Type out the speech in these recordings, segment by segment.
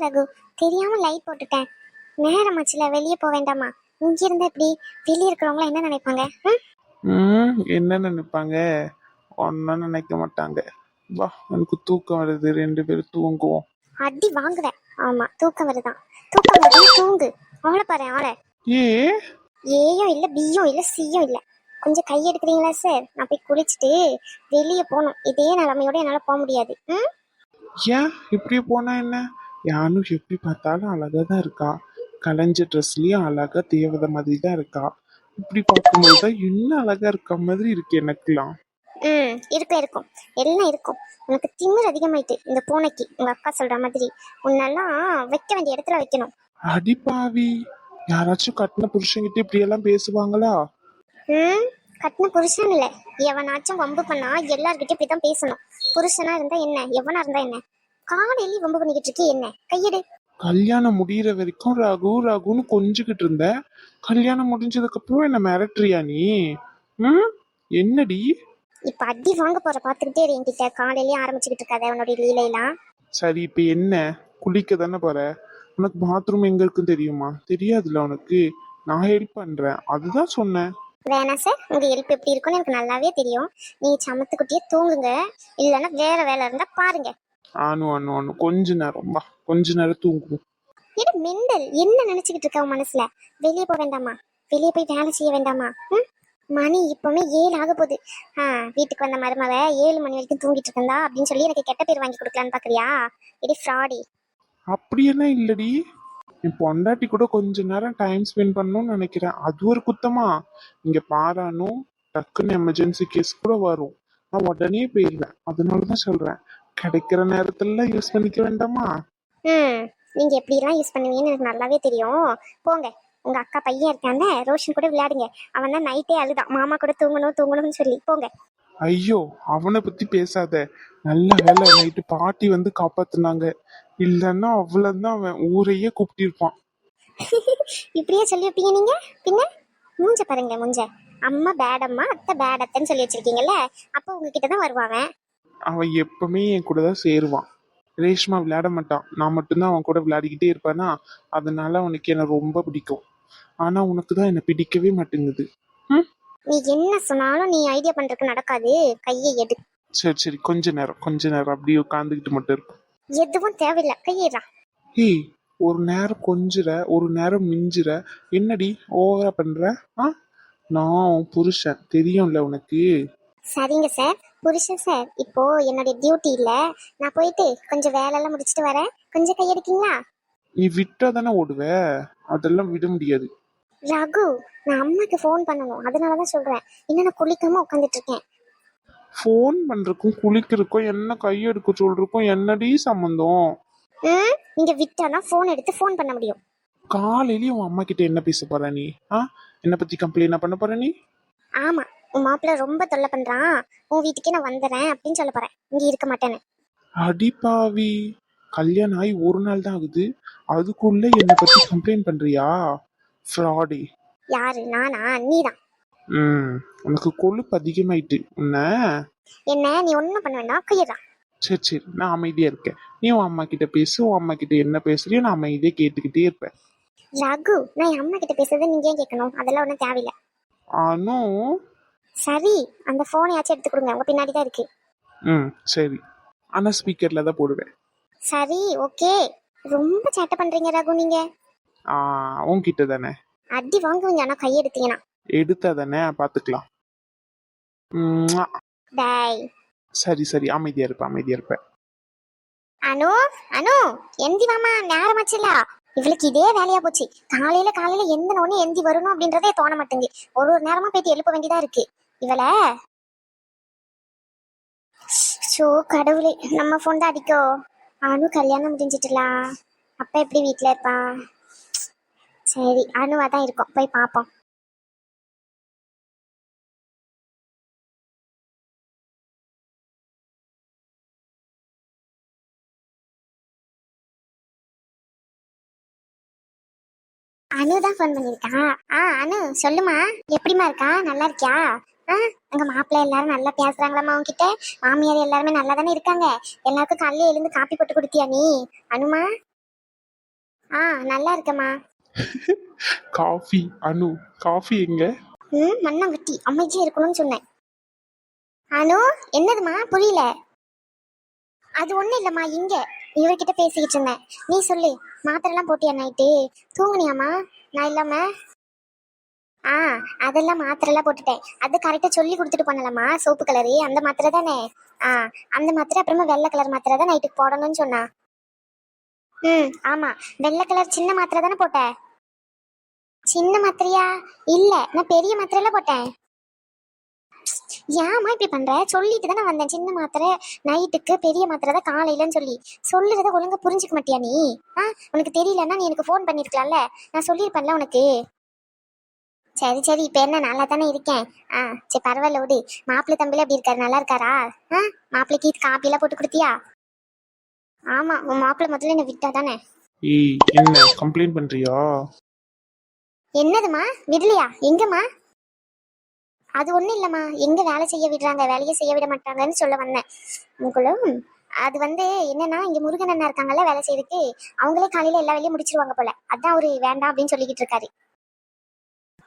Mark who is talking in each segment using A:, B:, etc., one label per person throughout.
A: ரகு. தெரியாம லைட் போட்டுட்டேன். நேரமாச்சுல வெளியே போக வேண்டாமா? இங்க இருந்தா எப்படி வெளியே இருக்கிறவங்க என்ன நினைப்பாங்க? ம்?
B: என்ன நினைப்பாங்க? ஒன்றும் நினைக்க மாட்டாங்க. வா எனக்கு தூக்கம் வருது. ரெண்டு பேரும் தூங்குவோம்.
A: அடி வாங்குவேன் ஆமா தூக்கம் வருதான். தூக்கம் வருது தூங்கு. ஆளை பாரு ஆளை.
B: ஏ?
A: ஏயும் இல்ல பியும் இல்ல சியும் இல்ல. கொஞ்சம் கை எடுக்கிறீங்களா சார் நான் போய் குளிச்சுட்டு வெளியே போகணும். இதே நிலைமையோட என்னால போக முடியாது. ம்?
B: ஏன்? இப்படி போனா என்ன? யானும் எப்படி பார்த்தாலும் அழகா தான் இருக்கா? கலைஞ்ச ட்ரெஸ்லயும் அழகா தேவதை மாதிரி தான் இருக்கா? இப்படி பார்க்கும்போது தான் என்ன அழகா இருக்க மாதிரி இருக்கு எனக்குலாம்
A: ம் இருக்கும் இருக்கும். எல்லாம் இருக்கும். உனக்கு திமிர் அதிகமாயிட்டு இந்த பூனைக்கு உங்க அக்கா சொல்ற மாதிரி. உன்னெல்லாம் வைக்க வேண்டிய இடத்துல வைக்கணும்.
B: அடிப்பாவி யாராச்சும் கட்டின புருஷன்கிட்ட இப்படி எல்லாம் பேசுவாங்களா?
A: ம் கட்டின புருஷன் இல்ல. எவனாச்சும் வம்பு பண்ணா எல்லார்கிட்டயும் இப்படிதான் பேசணும். புருஷனா இருந்தா என்ன? எவனா இருந்தா என்ன? காலையிலயும் வம்பு பண்ணிக்கிட்டு இருக்கே என்ன? கையெடு.
B: கல்யாணம் முடியிற வரைக்கும் ரகு ரகுன்னு கொஞ்சிக்கிட்டு இருந்த. கல்யாணம் முடிஞ்சதுக்கு அப்புறம் என்ன மிரட்டுறியா நீ? ம்? என்னடி?
A: இப்ப அடி வாங்க போற பாத்துக்கிட்டே இரு என்கிட்ட. காலையிலயே ஆரம்பிச்சுக்கிட்டு இருக்காத உன்னோட லீலையெல்லாம்.
B: சரி இப்ப என்ன? குளிக்க தானே போற? உனக்கு பாத்ரூம் எங்க இருக்குன்னு தெரியுமா? தெரியாதுல்ல உனக்கு. நான் ஹெல்ப் பண்றேன். அதுதான் சொன்னேன்.
A: வேணாம் சார் உங்க ஹெல்ப் எப்படி இருக்கும்னு எனக்கு நல்லாவே தெரியும். நீங்க சமத்துக்குட்டியே தூங்குங்க. இல்லைன்னா வேற வேலை இருந்தா பாருங்க.
B: ஆனு ஆனு ஆனு கொஞ்ச நேரம் வா. கொஞ்ச நேரம் தூங்குவோம்
A: இது மெண்டல் என்ன நினைச்சுக்கிட்டு இருக்க உன் மனசுல? வெளியே போக வேண்டாமா? வெளியே போய் வேலை செய்ய வேண்டாமா? ம்? மணி இப்பவுமே ஏழு ஆக போகுது. ஆ வீட்டுக்கு வந்த மருமவ ஏழு மணி வரைக்கும் தூங்கிட்டு இருக்கா அப்படின்னு சொல்லி எனக்கு கெட்ட பேர் வாங்கி கொடுக்கலான்னு பாக்குறியா? இது ஃப்ராடி
B: அப்படியெல்லாம் இல்லடி. என் பொண்டாட்டி கூட கொஞ்ச நேரம் டைம் ஸ்பெண்ட் பண்ணணும்னு நினைக்கிறேன். அது ஒரு குத்தமா? இங்க பாரானும் டக்குன்னு எமர்ஜென்சி கேஸ் கூட வரும். நான் உடனே போயிடுவேன் அதனாலதான் சொல்றேன். கிடைக்கிற நேரத்துல யூஸ் பண்ணிக்க வேண்டாமா?
A: ம் நீங்க எப்படி எல்லாம் யூஸ் பண்ணுவீங்கன்னு எனக்கு நல்லாவே தெரியும். போங்க. உங்க அக்கா பையன் இருக்கான்ல ரோஷன் கூட விளையாடுங்க. அவன் தான் நைட்டே அழுதான். மாமா கூட தூங்கணும் தூங்கணும்னு சொல்லி. போங்க.
B: ஐயோ அவனை பத்தி பேசாத. நல்ல வேலை. நைட்டு பாட்டி வந்து காப்பாத்துனாங்க. இல்லைன்னா அவ்வளவுதான் அவன் ஊரையே கூப்பிட்டிருப்பான்.
A: இப்படியே சொல்லி வைப்பீங்க நீங்க? பின்ன? மூஞ்ச பாருங்க மூஞ்ச. அம்மா பேடம்மா அத்தை பேடத்தைன்னு சொல்லி வச்சிருக்கீங்கல்ல. அப்போ உங்ககிட்ட தான் வருவாங்க
B: அவன். எப்பவுமே என் கூட தான் சேருவான். ரேஷ்மா விளையாட மாட்டான். நான் மட்டும்தான் அவன் கூட விளையாடிக்கிட்டே இருப்பேனா அதனால அவனுக்கு என்ன ரொம்ப பிடிக்கும். ஆனா உனக்கு தான் என்ன பிடிக்கவே மாட்டேங்குது.
A: நீ என்ன சொன்னாலும் நீ ஐடியா பண்றதுக்கு நடக்காது. கையை எடு.
B: சரி சரி. கொஞ்ச நேரம் கொஞ்ச நேரம். அப்படியே உட்காந்துக்கிட்டு மட்டும் இருக்கும்
A: எதுவும் தேவையில்லை. கையிடா
B: ஏய் ஒரு நேரம் கொஞ்சுற ஒரு நேரம் மிஞ்சுற. என்னடி ஓவரா பண்ற? ஆ? நான் புருஷன். தெரியும்ல உனக்கு?
A: சரிங்க சார். புருஷன் சார் இப்போ என்னுடைய டியூட்டி இல்ல. நான் போயிட்டு கொஞ்சம் வேலையெல்லாம் முடிச்சிட்டு வரேன். கொஞ்சம் கையெடுக்கீங்களா?
B: நீ விட்டா தானே ஓடுவ? அதெல்லாம் விட முடியாது.
A: ரகு நான் அம்மாக்கு ஃபோன் பண்ணணும். அதனால தான் சொல்றேன். இன்னும் நான் குளிக்காம உட்காந்துட்டு இருக்கேன்
B: ஃபோன் பண்றதுக்கும் குளிக்கிறதுக்கும் என்ன கையெடுக்க சொல்றதுக்கும் என்னடி சம்மந்தம்
A: ம்? நீங்க விட்டாதான் ஃபோன் எடுத்து ஃபோன் பண்ண முடியும்.
B: காலையிலயும் உன் அம்மா கிட்ட என்ன பேச போற நீ? ஆ? என்ன பத்தி கம்ப்ளைண்ட் பண்ண போற நீ?
A: ஆமா. உன் மாப்பிள்ள ரொம்ப தொல்லை பண்றான். உன் வீட்டுக்கே நான் வந்துடுறேன் அப்படின்னு சொல்ல போறேன். இங்க இருக்க மாட்டேன்னு.
B: அடிப்பாவி கல்யாணம் ஆகி ஒரு நாள் தான் ஆகுது. அதுக்குள்ள என்னை பத்தி கம்ப்ளைண்ட் பண்றியா? ஃப்ராடி
A: யாரு? நானா? நீதான்.
B: ம். உனக்கு கொழுப்பு அதிகமாயிட்டு. உன்ன?
A: என்ன? நீ ஒண்ணும் பண்ண வேண்டாம். கையிடா
B: சரி சரி. நான் அமைதியா இருக்கேன். நீ உன் அம்மா கிட்ட பேசு. உன் அம்மா கிட்ட என்ன பேசுறியோ நான் அமைதியா கேட்டுக்கிட்டே இருப்பேன்.
A: ரகு நான் என் அம்மா கிட்ட பேசுறதை நீங்க ஏன் கேட்கணும்? அதெல்லாம் ஒன்றும் தேவையில்லை.
B: ஆனும்
A: சரி அந்த ஃபோனையாச்சும் எடுத்து கொடுங்க. உங்க பின்னாடி தான் இருக்கு.
B: ம் சரி. ஆனா ஸ்பீக்கர்ல தான் போடுவேன்.
A: சரி ஓகே ரொம்ப சேட்டை பண்றீங்க ரகு நீங்க.
B: ஆ உன்கிட்ட தானே?
A: அடி வாங்குவீங்க ஆனா கையெடுத்தீங்கன்னா
B: எடுத்தா தானே? பாத்துக்கலாம். ம்ம்.
A: டேய்.
B: சரி சரி. அமைதியா இருப்பேன் அமைதியா இருப்பேன்
A: அனு அனு எந்தி மாமா நேரமாச்சுல இவளுக்கு இதே வேலையா போச்சு. காலையில காலையில எந்த ஒண்ணு எந்தி வரணும் அப்படின்றதே தோண மாட்டேங்குது. ஒரு ஒரு நேரமா போயிட்டு எழுப்ப வேண்டியதா இருக்கு. இவள? ஷோ கடவுளே நம்ம ஃபோன் தான் அடிக்கோ. அனு கல்யாணம் முடிஞ்சிட்டலாம் அப்ப எப்படி வீட்ல இருப்பா? சரி அனுவா தான் இருக்கும் போய் பாப்போம். அனு தான் ஃபோன் பண்ணியிருக்கா. ஆ அனு சொல்லுமா. எப்படிமா இருக்கா? நல்லா இருக்கியா? அங்க மாப்பிள்ளை எல்லாரும் நல்லா பேசுறாங்களாம்மா உன்கிட்ட? மாமியார் எல்லாருமே நல்லா தானே இருக்காங்க. எல்லாருக்கும் காலையில எழுந்து காப்பி போட்டு கொடுத்தியா நீ? அனுமா? ஆ நல்லா இருக்கம்மா.
B: காஃபி அனு காஃபி எங்க?
A: ம் மண்ணாங்கட்டி. அமைதியா இருக்கணும்னு சொன்னேன். அனு என்னதுமா புரியல. அது ஒண்ணும் இல்லம்மா இங்க. இவர்கிட்ட பேசிக்கிட்டு இருந்தேன். நீ சொல்லு மாத்திரை எல்லாம் போட்டியா நைட்டு? தூங்குனியாம்மா? நான் இல்லாம? ஆ அதெல்லாம் மாத்திரைலாம் போட்டுட்டேன். அது கரெக்டாக சொல்லி கொடுத்துட்டு போனலம்மா சோப்பு கலரு அந்த மாத்திரை தானே? ஆ அந்த மாத்திரை அப்புறமா வெள்ளை கலர் மாத்திரை தான் நைட்டுக்கு போடணும்னு சொன்னா. ம் ஆமாம் வெள்ளை கலர் சின்ன மாத்திரை தானே போட்டேன் சின்ன மாத்திரையா? இல்ல நான் பெரிய மாத்திரையில போட்டேன். ஏமா இப்படி பண்ற? சொல்லிட்டு தானே வந்தேன். சின்ன மாத்திரை நைட்டுக்கு பெரிய மாத்திரை தான் காலையிலன்னு சொல்லி. சொல்லுறத ஒழுங்கா புரிஞ்சுக்க மாட்டியா நீ? ஆ உனக்கு தெரியலன்னா நீ எனக்கு ஃபோன் பண்ணிருக்கலாம்ல. நான் சொல்லியிருப்பேன்ல உனக்கு. சரி சரி இப்ப என்ன? நல்லா தானே இருக்கேன். ஆ சரி பரவாயில்ல விடு. மாப்பிள்ளை தம்பில எப்படி இருக்காரு? நல்லா இருக்காரா? ஆ மாப்பிள்ளைக்கு காப்பி எல்லாம் போட்டு கொடுத்தியா? ஆமா உன் மாப்பிள்ளை முதல்ல என்ன விட்டா தானே
B: ஏய் என்ன கம்ப்ளைண்ட் பண்றியா?
A: என்னதுமா விடலையா? எங்கம்மா? அது ஒண்ணும் இல்லம்மா. எங்க வேலை செய்ய விடுறாங்க? வேலையை செய்ய விட மாட்டாங்கன்னு சொல்ல வந்தேன். உங்களும் அது வந்து என்னன்னா இங்க முருகன் அண்ணா இருக்காங்கல்ல வேலை செய்யறதுக்கு அவங்களே காலையில எல்லா வேலையும் முடிச்சிருவாங்க போல. அதான் அவரு வேண்டாம் அப்படின்னு சொல்லிக்கிட்டு இருக்காரு.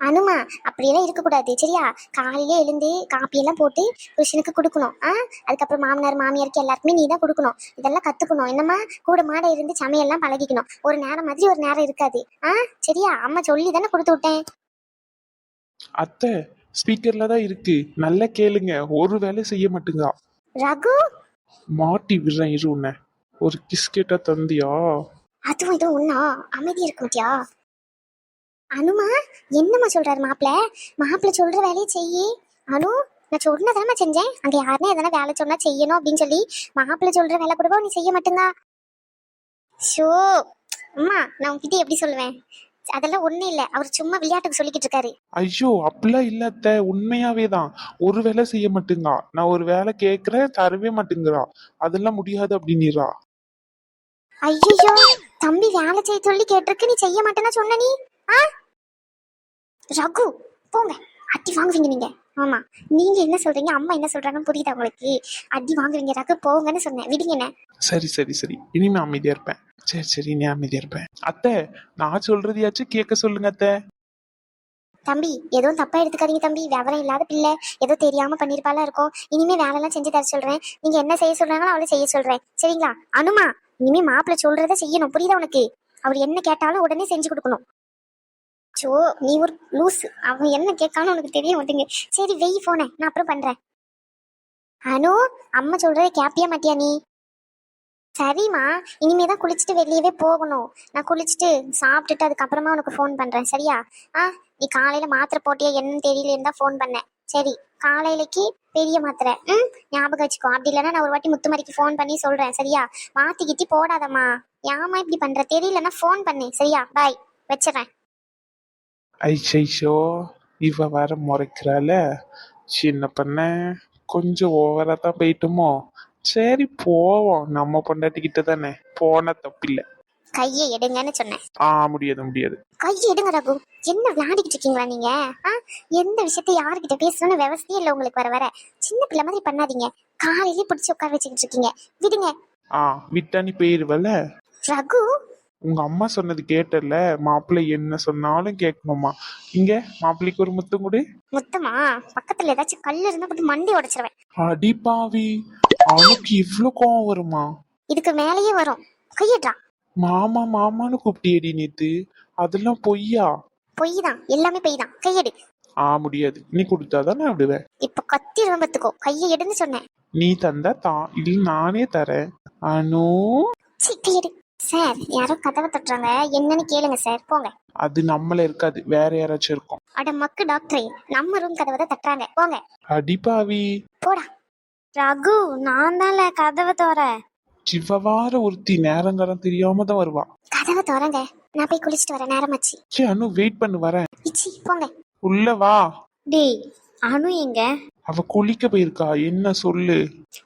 A: அனுமா அப்படியெல்லாம் இருக்கக்கூடாது சரியா? காலையில எழுந்து காப்பி எல்லாம் போட்டு புருஷனுக்கு கொடுக்கணும். ஆ? அதுக்கப்புறம் மாமனார் மாமியாருக்கு எல்லாருக்குமே நீ தான் கொடுக்கணும். இதெல்லாம் கத்துக்கணும். என்னம்மா? கூட மாட இருந்து சமையல்லாம் பழகிக்கணும். ஒரு நேரம் மாதிரி ஒரு நேரம் இருக்காது. ஆ? சரியா? அம்மா சொல்லி தானே கொடுத்து விட்டேன்.
B: அத்தை ஸ்பீக்கர்ல தான் இருக்கு. நல்லா கேளுங்க. ஒரு வேலை செய்ய மாட்டேங்கா.
A: ரகு?
B: மாட்டி விடுறேன் இரு உன்னை. ஒரு கிஸ் கேட்டா தந்தியா?
A: அதுவும் இதுவும் ஒண்ணா? அமைதி இருக்க மாட்டியா அனுமா என்னம்மா சொல்றாரு மாப்பிள்ள மாப்பிள்ள சொல்ற வேலையை செய்யி. அனு நான் சொன்னதானே செஞ்சேன். அங்க யாருமே எதனா வேலை சொன்னா செய்யணும் அப்படின்னு சொல்லி மாப்பிள்ள சொல்ற வேலை கூடவா நீ செய்ய மாட்டேங்க. ஷோ அம்மா நான் உன்கிட்ட எப்படி சொல்லுவேன்? அதெல்லாம் ஒண்ணும் இல்ல. அவர் சும்மா விளையாட்டுக்கு சொல்லிக்கிட்டு இருக்காரு.
B: ஐயோ அப்படிலாம் இல்ல அத்தை. உண்மையாவே தான். ஒரு வேலை செய்ய மாட்டேங்கா. நான் ஒரு வேலை கேக்குறேன் தரவே மாட்டேங்கிறா. அதெல்லாம் முடியாது அப்படின்னிரா
A: ஐயோ தம்பி வேலை செய்ய சொல்லி கேட்டிருக்கு நீ செய்ய மாட்டேன்னா சொன்ன நீ? ஆ? ரகு போங்க. அடி வாங்குவீங்க நீங்க. ஆமா. நீங்க என்ன சொல்றீங்க? அம்மா என்ன சொல்றாங்கன்னு புரியுதா உங்களுக்கு? அடி வாங்குவீங்க ரகு போங்கன்னு சொன்னேன். விடுங்க என்ன?
B: சரி சரி சரி. இனிமே அமைதியா இருப்பேன். சரி சரி நீ அமைதியா இருப்பேன். அத்தை நான் சொல்றதையாச்சும் கேட்க சொல்லுங்க அத்தை.
A: தம்பி எதுவும் தப்பா எடுத்துக்காதீங்க தம்பி. விவரம் இல்லாத பிள்ளை. ஏதோ தெரியாம பண்ணிருப்பால இருக்கும். இனிமே வேலையெல்லாம் செஞ்சு தர சொல்றேன். நீங்க என்ன செய்ய சொல்றாங்களோ அவளை செய்ய சொல்றேன். சரிங்களா? அனுமா இனிமே மாப்பிள்ளை சொல்றத செய்யணும். புரியுதா உனக்கு? அவர் என்ன கேட்டாலும் உடனே செஞ்சு கொடுக்கணும். சோ நீ ஒரு லூஸ் அவன் என்ன கேட்கான்னு உனக்கு தெரிய மாட்டேங்க சரி வெய் போனேன். நான் அப்புறம் பண்றேன். அனு அம்மா சொல்றத கேப்பியா மாட்டியா நீ? சரிம்மா. இனிமே தான் குளிச்சுட்டு வெளியவே போகணும். நான் குளிச்சுட்டு சாப்பிட்டுட்டு அதுக்கப்புறமா உனக்கு ஃபோன் பண்றேன். சரியா? ஆ நீ காலையில மாத்திரை போட்டியா என்னன்னு தெரியல தான் ஃபோன் பண்ணேன். சரி காலையிலக்கு பெரிய மாத்திரை. ம் ஞாபகம் வச்சுக்கோ. அப்படி இல்லைன்னா நான் ஒரு வாட்டி முத்துமாரிக்கு ஃபோன் பண்ணி சொல்கிறேன் சரியா? மாற்றிக்கிட்டி போடாதம்மா. ஏமா இப்படி பண்ணுற தெரியலன்னா ஃபோன் பண்ணு. சரியா? பாய் வச்சிடறேன்.
B: ஐஷோ இவ வேற முறைக்கிறாள. சின்ன பண்ண? கொஞ்சம் ஓவரா தான் போயிட்டுமோ? சரி போவோம். நம்ம பொண்டாட்டிக்கிட்ட தானே. போன தப்பில்ல.
A: கையை எடுங்கன்னு சொன்னேன்.
B: ஆ முடியாது முடியாது.
A: கையை எடுங்க ரகு. என்ன விளையாடிக்கிட்டு இருக்கீங்களா நீங்க? ஆ? எந்த விஷயத்த யாருக்கிட்ட பேசணும்னு விவசாயம் இல்லை உங்களுக்கு வர வர. சின்ன பிள்ளை மாதிரி பண்ணாதீங்க. காலையிலே பிடிச்சி உட்கார வச்சுக்கிட்டு இருக்கீங்க. விடுங்க.
B: ஆ விட்டா நீ போயிருவல?
A: ரகு
B: உங்க அம்மா சொன்னது கேட்டல மாப்பிள்ளை என்ன சொன்னாலும் கேட்கணுமா? இங்க மாப்பிள்ளைக்கு ஒரு முத்தம் கொடு.
A: முத்தமா? பக்கத்துல ஏதாச்சும் கல் இருந்தா போட்டு மண்டி உடைச்சிருவேன்.
B: அடி பாவி. அவனுக்கு இவ்ளோ கோவம் வருமா?
A: இதுக்கு மேலேயே வரும். கையிட்றா
B: மாமா மாமான்னு கூப்பிட்டியடி நேத்து. அதெல்லாம் பொய்யா?
A: பொய் தான் எல்லாமே பொய் தான் கையெடு.
B: ஆ முடியாது. நீ கொடுத்தாதான் நான் விடுவேன்.
A: இப்ப கத்தி பத்துக்கோ கையை எடுன்னு சொன்னேன்.
B: நீ தந்தா தான் இல்ல நானே தரேன். அனு.
A: சீ கையெடு. சார் யாரோ கதவை தட்டுறாங்க. என்னன்னு கேளுங்க சார். போங்க.
B: அது நம்மள இருக்காது. வேற யாராச்சும் இருக்கும்.
A: அட மக்கு டாக்டரே. நம்ம ரூம் கதவை தான் தட்டுறாங்க. போங்க.
B: அடிப்பாவி
A: போடா. ரகு நான் தான்ல கதவை தோற
B: சிவவார ஒருத்தி நேரங்காலம் தெரியாம தான் வருவா.
A: கதவை திறங்க. நான் போய் குளிச்சுட்டு வரேன். நேரமாச்சு.
B: சே அனு வெயிட் பண்ணு வரேன்.
A: இச்சி போங்க.
B: உள்ள வா.
C: டேய் அனு எங்க?
B: அவ குளிக்க போயிருக்கா. என்ன சொல்லு?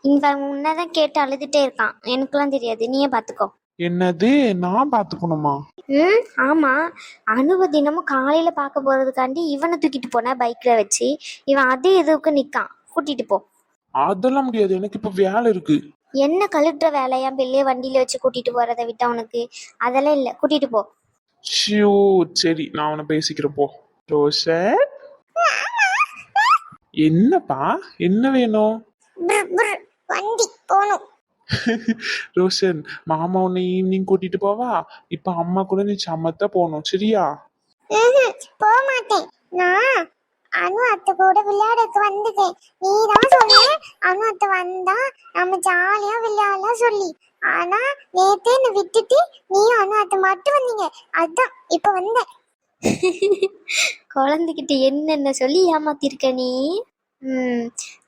C: இவன் உன்னதான் கேட்டு அழுதுட்டே இருக்கான். எனக்குலாம் தெரியாது. நீயே பாத்துக்கோ.
B: என்னது? நான் பாத்துக்கணுமா?
C: ம் ஆமாம் அனுவ தினமும் காலையில் பார்க்க போகிறதுக்காண்டி இவனை தூக்கிட்டு போனேன் பைக்கில் வச்சு இவன் அதே இதுக்கு நிற்கான் கூட்டிகிட்டு போ.
B: அதெல்லாம் முடியாது. எனக்கு இப்ப வேலை இருக்கு.
C: என்ன கழுட்டுற வேலையா? பெல்லையே வண்டியில் வச்சு கூட்டிகிட்டு போகிறத விட்டு அவனுக்கு அதெல்லாம் இல்லை. கூட்டிகிட்டு போ.
B: ஷியோ சரி நான் அவனை பேசிக்கிறேன். போ. ரோஷன் என்னப்பா? என்ன வேணும்?
A: புர், புர், வண்டி போகணும்.
B: ரோஷன் மாமா உன்னை ஈவினிங் கூட்டிட்டு போவா? இப்ப அம்மா கூட நீ சமத்தா போகணும் சரியா?
A: போக மாட்டேன் நான் அனு அத்தை கூட விளையாடக்கு வந்துட்டேன். நீ தான் சொன்ன அனு அத்தை வந்தா நம்ம ஜாலியா விளையாடலாம் சொல்லி. ஆனா நேத்தே என்னை விட்டுட்டு நீ அனு அத்தை மட்டும் வந்தீங்க. அதான் இப்ப வந்தேன்.
C: குழந்தைகிட்ட என்னென்ன சொல்லி ஏமாத்திருக்க நீ? ம்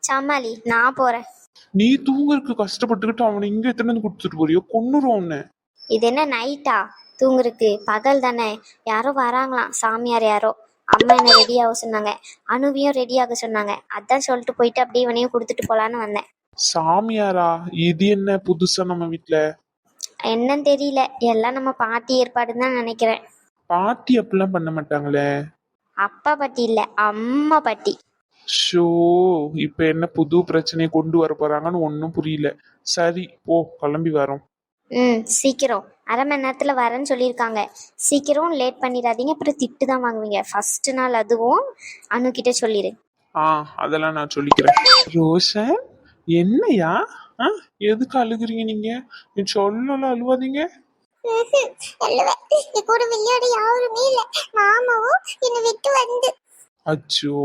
C: சமாளி நான் போகிறேன்
B: நீ தூங்குறதுக்கு கஷ்டப்பட்டுக்கிட்டு அவனை இங்க எத்தனை வந்து கொடுத்துட்டு போறியோ? கொன்னுரும் அவனை.
C: இது என்ன நைட்டா? தூங்குறதுக்கு. பகல் தானே. யாரோ வராங்களாம் சாமியார் யாரோ? அம்மா என்ன ரெடி ஆக சொன்னாங்க. அணுவையும் ரெடி ஆக சொன்னாங்க. அதான் சொல்லிட்டு போயிட்டு அப்படியே இவனையும் கொடுத்துட்டு போலான்னு வந்தேன்.
B: சாமியாரா? இது என்ன புதுசா நம்ம வீட்ல?
C: என்னன்னு தெரியல. எல்லாம் நம்ம பாட்டி ஏற்பாடுன்னு தான் நினைக்கிறேன்.
B: பாட்டி அப்படிலாம் பண்ண மாட்டாங்களே?
C: அப்பா பாட்டி இல்லை. அம்மா பாட்டி.
B: ஷோ இப்ப என்ன புது பிரச்சனையை கொண்டு வர போறாங்கன்னு ஒன்றும் புரியல. சரி போ கிளம்பி வரோம்.
C: ம் சீக்கிரம். அரை மணி நேரத்தில் வரேன்னு சொல்லியிருக்காங்க. சீக்கிரம் லேட் பண்ணிடாதீங்க. அப்புறம் திட்டு தான் வாங்குவீங்க. ஃபர்ஸ்ட் நாள் அதுவும் அணுக்கிட்ட சொல்லிடு
B: ஆ அதெல்லாம் நான் சொல்லிக்கிறேன். ரோஷன் என்னையா? ஆ எதுக்கு அழுகுறீங்க நீங்க? நீ சொல்லலாம் அழுவாதீங்க.
A: கூட விளையாட யாருமே இல்ல. மாமாவும் என்னை விட்டு வந்து.
B: அச்சோ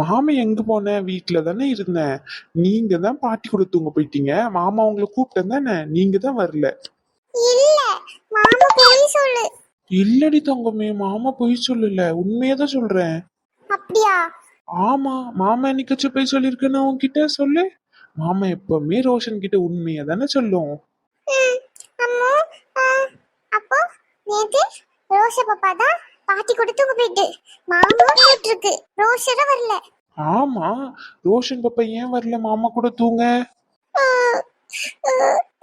B: மாமா எங்க போன? வீட்ல தானே இருந்தேன் நீங்க தான் பாட்டி கூட தூங்க போயிட்டீங்க. மாமா உங்களை கூப்பிட்டேன் தானே? நீங்க தான் வரல.
A: இல்ல மாமா போய் சொல்லு.
B: இல்லடி தங்கமே மாமா பொய் சொல்லல. உண்மையதான் சொல்றேன்.
A: அப்படியா?
B: ஆமா மாமா என்னைக்காச்சும் போய் சொல்லியிருக்கேன்னு உன்கிட்ட சொல்லு. மாமா எப்பவுமே ரோஷன் கிட்ட உண்மையை தானே சொல்லும்.
A: அம்மு அப்போ நேத்து ரோஷ பாப்பா தான் பாட்டி கூட தூங்க போயிட்டு. மாமாவும் கூப்பிட்டு இருக்கு ரோஷரா வரல.
B: ஆமா. ரோஷன் பாப்பா ஏன் வரல? மாமா கூட தூங்க.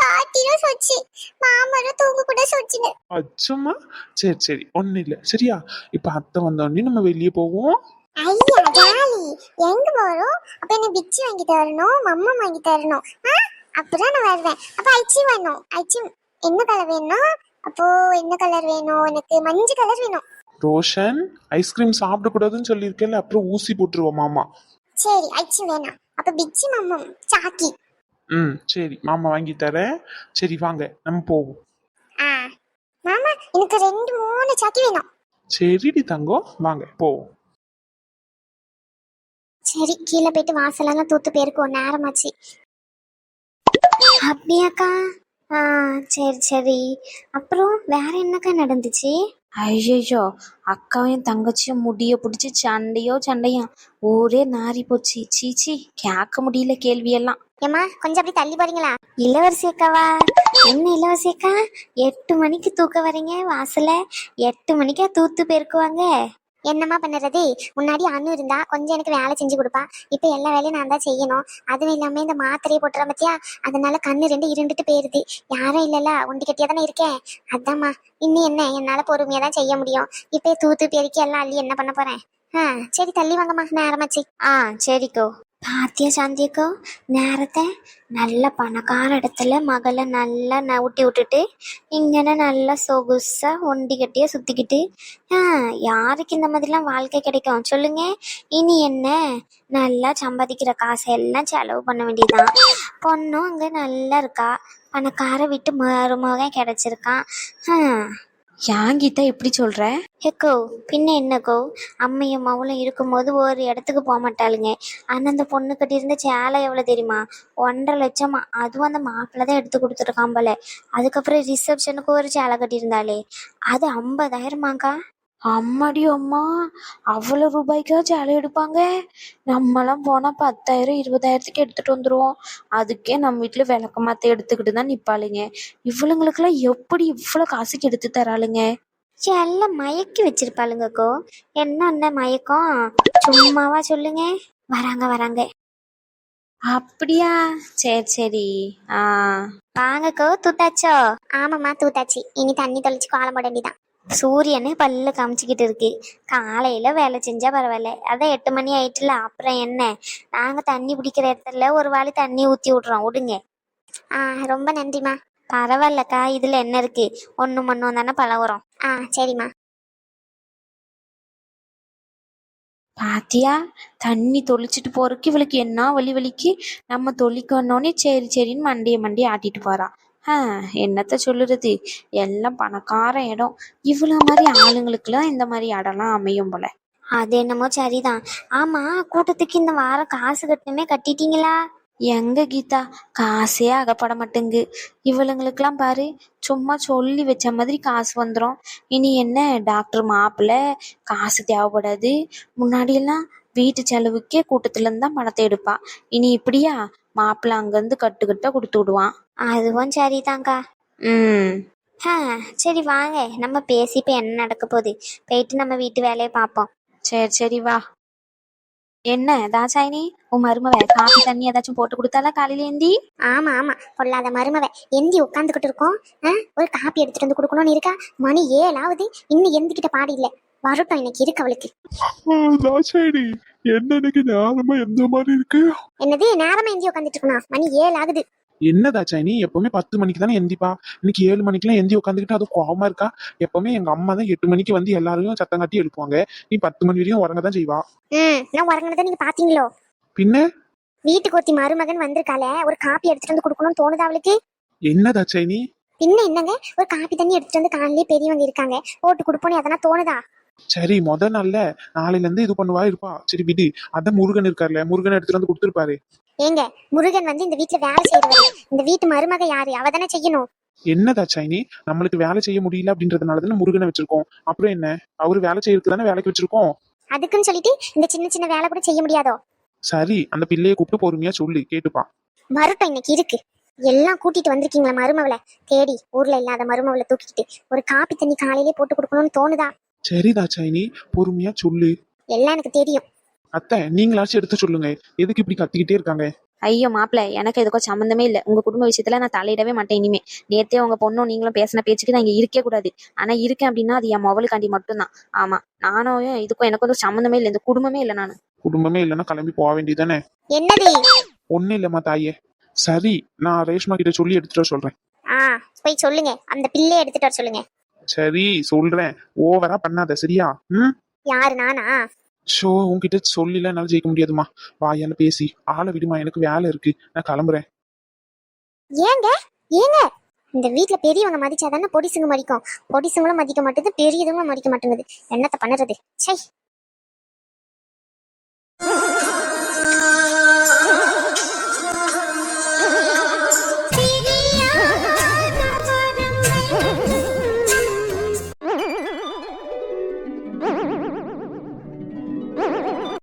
A: பாட்டியும் சொச்சு. மாமரும் தூங்க கூட சொச்சுன்னு.
B: அச்சம்மா. சரி சரி. ஒன்னும் இல்ல. சரியா? இப்ப அத்தை வந்தோடனே நம்ம வெளியே போவோம்.
A: ஐயா ஜாலி. எங்க போறோம்? அப்ப என்ன பிச்சி வாங்கி தரணும் மம்மா வாங்கி தரணும். அப்பதான் நான் வருவேன். அப்ப ஐச்சி வேணும். ஐச்சி என்ன கலர் வேணும்? அப்போ என்ன கலர் வேணும்? எனக்கு மஞ்சள் கலர் வேணும்.
B: ரோஷன் ஐஸ்கிரீம் சாப்பிடக்கூடாதுன்னு சொல்லியிருக்கேன்ல அப்புறம் ஊசி போட்டுருவோம் மாமா.
A: சரி ஐச்சி வேணாம். அப்ப பிச்சி மம்மம் சாக்கி.
B: ம் சரி மாமா வாங்கி தரேன். சரி வாங்க நம்ம போவோம்.
A: ஆ மாமா எனக்கு ரெண்டு மூணு சாக்கி வேணும்.
B: சரிடி தங்கம் வாங்க போவோம்.
A: சரி கீழே போயிட்டு வாசலெல்லாம் தூத்து போயிருக்கோம் நேரமாச்சு.
C: அப்படியாக்கா? ஆ சரி சரி. அப்புறம் வேற என்னக்கா நடந்துச்சு? ஐயோ அக்காவையும் தங்கச்சியும் முடிய பிடிச்சி சண்டையோ சண்டையா? ஊரே நாரி போச்சு. சீச்சி கேட்க முடியல கேள்வியெல்லாம்.
A: ஏமா கொஞ்சம் அப்படி தள்ளி போறீங்களா?
C: இளவரசி அக்காவா? என்ன இளவரசி அக்கா? எட்டு மணிக்கு தூக்க வரீங்க வாசல எட்டு மணிக்கா தூத்து பெருக்குவாங்க?
A: என்னம்மா பண்ணுறது? முன்னாடி அண்ணு இருந்தா கொஞ்சம் எனக்கு வேலை செஞ்சு கொடுப்பா. இப்போ எல்லா வேலையும் நான் தான் செய்யணும். அதுவும் இல்லாமல் இந்த மாத்திரையை போட்டுற பத்தியா? அதனால கண்ணு ரெண்டு இருண்டுட்டு போயிருது. யாரும் இல்லைல்ல ஒண்டி கட்டியா தானே இருக்கேன்? அதாம்மா. இன்னும் என்ன? என்னால் பொறுமையாக தான் செய்ய முடியும். இப்போ தூத்து பெருக்கி எல்லாம் அள்ளி என்ன பண்ண போறேன்? ஆ சரி தள்ளி வாங்கம்மா. நேரமாச்சு.
C: ஆ சரிக்கோ. பாத்தியா சாந்தியக்கோ நேரத்தை நல்ல பணக்கார இடத்துல மகளை நல்லா ந ஊட்டி விட்டுட்டு இங்கே நல்லா சொகுசாக ஒண்டி கட்டியாக சுற்றிக்கிட்டு ஆ யாருக்கு இந்த மாதிரிலாம் வாழ்க்கை கிடைக்கும்? சொல்லுங்க. இனி என்ன? நல்லா சம்பாதிக்கிற காசை எல்லாம் செலவு பண்ண வேண்டியதுதான். பொண்ணும் அங்கே நல்லா இருக்கா? பணக்கார விட்டு மருமகன் கிடச்சிருக்கான். ஆ
D: யாங்கிட்ட எப்படி சொல்ற?
C: ஹெக்கோ பின்ன என்னக்கோ அம்மையும் மவளும் இருக்கும்போது ஒரு இடத்துக்கு போக மாட்டாளுங்க. ஆனால் அந்த பொண்ணு கட்டியிருந்த சேலை எவ்வளோ தெரியுமா? ஒன்றரை லட்சமா. அதுவும் அந்த மாப்பிள்ளை தான் எடுத்து கொடுத்துருக்கான் போல. அதுக்கப்புறம் ரிசப்ஷனுக்கு ஒரு சேலை கட்டியிருந்தாளே. அது ஐம்பதாயிரமாக்கா?
D: அம்மாடி அம்மா அவ்வளவு ரூபாய்க்கா சேலை எடுப்பாங்க? நம்மலாம் போனா பத்தாயிரம் இருபதாயிரத்துக்கு எடுத்துட்டு வந்துருவோம். அதுக்கே நம்ம வீட்டுல விளக்க மாத்த எடுத்துக்கிட்டு தான் நிப்பாளுங்க. இவளுங்களுக்கெல்லாம் எப்படி இவ்வளவு காசுக்கு எடுத்து தராளுங்க?
C: எல்லாம் மயக்கி வச்சிருப்பாளுங்கக்கோ என்ன அந்த மயக்கம்? சும்மாவா சொல்லுங்க. வராங்க வராங்க.
D: அப்படியா? சரி சரி. ஆ.
C: வாங்கக்கோ தூத்தாச்சோ?
A: ஆமாம்மா தூத்தாச்சு. இனி தண்ணி தெளிச்சு கோலம் போட வேண்டியதான்
C: சூரியனு பல்ல காமிச்சிக்கிட்டு இருக்கு. காலையில வேலை செஞ்சா பரவாயில்ல. அதான் எட்டு மணி ஆயிட்டுல அப்புறம் என்ன? நாங்க தண்ணி பிடிக்கிற இடத்துல ஒரு வாளி தண்ணி ஊத்தி விடுறோம். விடுங்க.
A: ஆ ரொம்ப நன்றிம்மா.
C: பரவாயில்லக்கா இதுல என்ன இருக்கு? ஒண்ணு மண்ணும் தானே பழகுறோம்.
A: ஆ சரிம்மா.
D: பாத்தியா? தண்ணி தொளிச்சிட்டு போறதுக்கு இவளுக்கு என்ன வலி வலிக்கு? நம்ம தொளிக்கணுன்னே சரி சரின்னு மண்டிய மண்டியை ஆட்டிட்டு போறா. என்னத்த சொல்லுறது? எல்லாம் பணக்கார இடம். இவ்வளோ மாதிரி ஆளுங்களுக்குலாம் இந்த மாதிரி இடம்லாம் அமையும் போல.
C: அது என்னமோ சரிதான். ஆமா கூட்டத்துக்கு இந்த வாரம் காசு கட்டணுமே கட்டிட்டீங்களா?
D: எங்க கீதா? காசே அகப்பட மாட்டேங்கு. இவளுங்களுக்கெல்லாம் பாரு சும்மா சொல்லி வச்ச மாதிரி காசு வந்துடும் இனி என்ன டாக்டர் மாப்பிள்ளை காசு தேவைப்படாது. முன்னாடியெல்லாம் வீட்டு செலவுக்கே கூட்டத்துல இருந்து தான் பணத்தை எடுப்பா. இனி இப்படியா? மாப்பிள்ளை அங்கேருந்து கட்டுக்கட்ட கொடுத்து விடுவான்
C: அதுவும் சரிதான்க்கா.
D: ம்.
C: ஆ சரி வாங்க. நம்ம பேசி இப்போ என்ன நடக்க போகுது? போயிட்டு நம்ம வீட்டு வேலையை பார்ப்போம்.
D: சரி சரி வா. என்ன தாசாயினி உன் மருமவ காபி தண்ணி ஏதாச்சும் போட்டு கொடுத்தாலா காலையில ஏந்தி?
A: ஆமா ஆமா. பொல்லாத மருமவ. எந்தி உட்காந்துக்கிட்டு இருக்கோம். ஆ, ஒரு காப்பி எடுத்துட்டு வந்து கொடுக்கணும்னு இருக்கா? மணி ஏழாவது. இன்னும் எந்திக்கிட்ட பாடி இல்ல. வரட்டும் இன்னைக்கு இருக்கு அவளுக்கு.
B: தாச்சாயி என்ன இன்னைக்கு நேரமா எந்த மாதிரி இருக்கு?
A: என்னது நேரமா எந்தி உட்காந்துட்டு இருக்கணும் மணி ஏழு ஆகுது
B: என்ன தாச்சாயி எப்பவுமே பத்து மணிக்கு தானே எந்திப்பா? இன்னைக்கு ஏழு மணிக்கெல்லாம் எந்தி உட்காந்துக்கிட்டு அது கோவமா இருக்கா? எப்பவுமே எங்க அம்மா தான் எட்டு மணிக்கு வந்து எல்லாரையும் சத்தம் காட்டி எழுப்புவாங்க. நீ பத்து மணி வரையும் உறங்க தான் செய்வா.
A: ம் நான் உறங்கினதை நீங்க பாத்தீங்களோ?
B: பின்ன?
A: வீட்டுக்கு ஒருத்தி மருமகன் வந்திருக்காளே ஒரு காப்பி எடுத்துட்டு வந்து கொடுக்கணும்னு தோணுதா அவளுக்கு?
B: என்ன தாச்சாயி
A: பின்ன என்னங்க? ஒரு காப்பி தண்ணி எடுத்துட்டு வந்து காலையிலே பெரியவங்க இருக்காங்க போட்டு கொடுப்போன்னு எதனா தோணுதா?
B: சரி முத நாள்ல நாளையில இருந்து இது பண்ணுவா இருப்பா. சரி விடு. அதான் முருகன் இருக்கார்ல முருகன் எடுத்துட்டு வந்து கொடுத்துருப்பாரு.
A: ஏங்க முருகன் வந்து இந்த வீட்டுல வேலை செய்யறவர் இந்த வீட்டு மருமக யாரு? அவ தானே செய்யணும்.
B: என்ன தாச்சாயினி நம்மளுக்கு வேலை செய்ய முடியல அப்படின்றதுனால தானே முருகனை வச்சிருக்கோம். அப்புறம் என்ன? அவரு வேலை செய்யறதுக்கு தானே வேலைக்கு வச்சிருக்கோம்.
A: அதுக்குன்னு சொல்லிட்டு இந்த சின்ன சின்ன வேலை கூட செய்ய முடியாதோ?
B: சரி அந்த பிள்ளைய கூப்பிட்டு பொறுமையா சொல்லு கேட்டுப்பா.
A: வரட்டும் இன்னைக்கு இருக்கு. எல்லாம் கூட்டிட்டு வந்திருக்கீங்களா மருமவளை? தேடி ஊர்ல இல்லாத மருமவளை தூக்கிக்கிட்டு ஒரு காப்பி தண்ணி காலையிலே போட்டு கொடுக்கணும்னு தோணுதா?
B: சரி தாச்சாயினி பொறுமையா சொல்லு.
A: எல்லாம் எனக்கு தெரியும்.
B: அத்தை நீங்களாச்சும் எடுத்து சொல்லுங்க. எதுக்கு இப்படி கத்திக்கிட்டே இருக்காங்க?
D: ஐயோ மாப்பிள்ள எனக்கு எதுக்கும் சம்மந்தமே இல்லை. உங்க குடும்ப விஷயத்துல நான் தலையிடவே மாட்டேன் இனிமே. நேத்தே உங்க பொண்ணும் நீங்களும் பேசின பேச்சுக்கு நான் இங்க இருக்கே கூடாது. ஆனா இருக்கேன் அப்படின்னா அது என் மொபைலுக்காண்டி மட்டும்தான். ஆமா நானும் இதுக்கும் எனக்கு வந்து சம்மந்தமே இல்லை. இந்த குடும்பமே இல்லை நான்.
B: குடும்பமே இல்லைன்னா கிளம்பி போக வேண்டியதானே
A: என்னது
B: ஒன்னும் இல்லம்மா தாயே. சரி நான் ரேஷ்மா கிட்ட சொல்லி எடுத்துட்டு வர சொல்றேன்.
A: ஆ போய் சொல்லுங்க. அந்த பிள்ளைய எடுத்துட்டு வர சொல்லுங்க.
B: சரி சொல்றேன். ஓவரா பண்ணாத சரியா? ம்?
A: யாரு நானா?
B: ஷோ உன்கிட்ட சொல்லில என்னால ஜெயிக்க முடியாதுமா வாயால பேசி. ஆளை விடுமா எனக்கு வேலை இருக்கு. நான் கிளம்புறேன்.
A: ஏங்க? ஏங்க? இந்த வீட்ல பெரியவங்க மதிச்சாதானே பொடிசுங்க மதிக்கும்? பொடிசுங்களும் மதிக்க மாட்டேது பெரியதுங்களும் மதிக்க மாட்டேங்குது. என்னத்த பண்ணுறது? சை